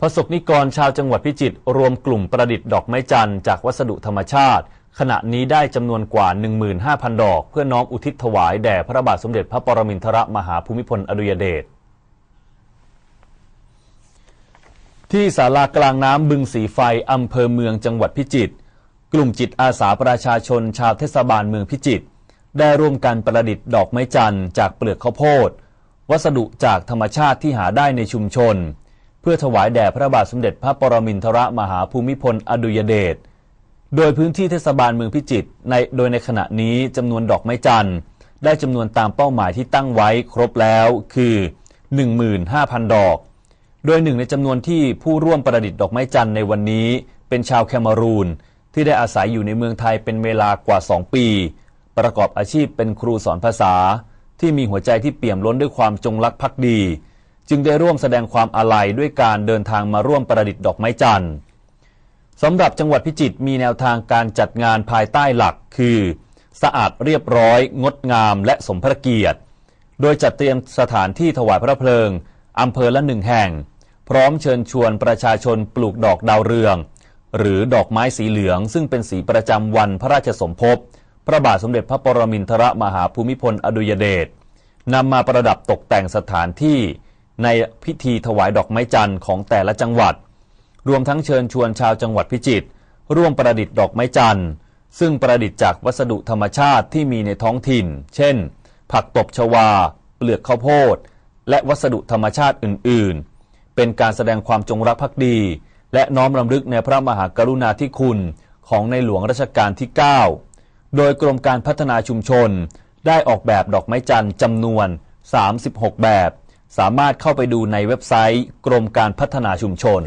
ประสบนิกรชาวจังหวัดพิจิตรรวมกลุ่มประดิษฐ์ดอกไม้จันทร์จากวัสดุธรรมชาติ ขณะนี้ได้จำนวนกว่า 15,000 ดอก เพื่อน้อมอุทิศถวายแด่พระบาทสมเด็จพระปรมินทรมหาภูมิพลอดุลยเดชที่ศาลากลางน้ำบึงสีไฟอำเภอเมืองจังหวัดพิจิตรกลุ่มจิตอาสาประชาชนชาวเทศบาลเมืองพิจิตรได้ร่วมกันประดิษฐ์ดอกไม้จันทร์จากเปลือกข้าวโพด วัสดุจากธรรมชาติที่หาได้ในชุมชน เพื่อถวายแด่พระบาทสมเด็จพระปรมินทรมหาภูมิพลอดุยเดช โดยพื้นที่เทศบาลเมืองพิจิตรในโดยในขณะนี้จำนวนดอกไม้จันทร์ ได้จำนวนตามเป้าหมายที่ตั้งไว้ครบแล้วคือ 15,000 ดอก โดยหนึ่งในจำนวนที่ผู้ร่วมประดิษฐ์ดอกไม้จันทร์ในวันนี้ เป็นชาวแคมารูนที่ได้อาศัยอยู่ในเมืองไทยเป็นเวลากว่า 2 ปี ประกอบอาชีพเป็นครูสอนภาษา ที่มีหัวใจที่เปี่ยมล้นด้วยความจงรักภักดี จึงได้ร่วมแสดงความอาลัยด้วยการเดินทางมาร่วมประดิษฐ์ดอกไม้จันทร์สำหรับจังหวัดพิจิตรมีแนวทางการจัดงานภายใต้หลัก คือ สะอาดเรียบร้อย งดงาม และสมพระเกียรติ โดยจัดเตรียมสถานที่ถวายพระเพลิงอำเภอละหนึ่งแห่ง พร้อมเชิญชวนประชาชนปลูกดอกดาวเรือง หรือดอกไม้สีเหลือง ซึ่งเป็นสีประจำวันพระราชสมภพพระบาทสมเด็จพระปรมินทรมหาภูมิพลอดุยเดชนำมาประดับตกแต่งสถานที่ ในพิธีถวายดอกไม้จันทร์ของแต่ละจังหวัด รวมทั้งเชิญชวนชาวจังหวัดพิจิตรร่วมประดิษฐ์ดอกไม้จันทร์ ซึ่งประดิษฐ์จากวัสดุธรรมชาติที่มีในท้องถิ่น เช่น ผักตบชวา เปลือกข้าวโพด และวัสดุธรรมชาติอื่น ๆ เป็นการแสดงความจงรักภักดี และน้อมรำลึกในพระมหากรุณาธิคุณของในหลวงรัชกาลที่ 9 โดยกรมการพัฒนาชุมชนได้ออกแบบดอกไม้จันทร์จำนวน 36 แบบ สามารถเข้าไปดูในเว็บไซต์ กรมการพัฒนาชุมชน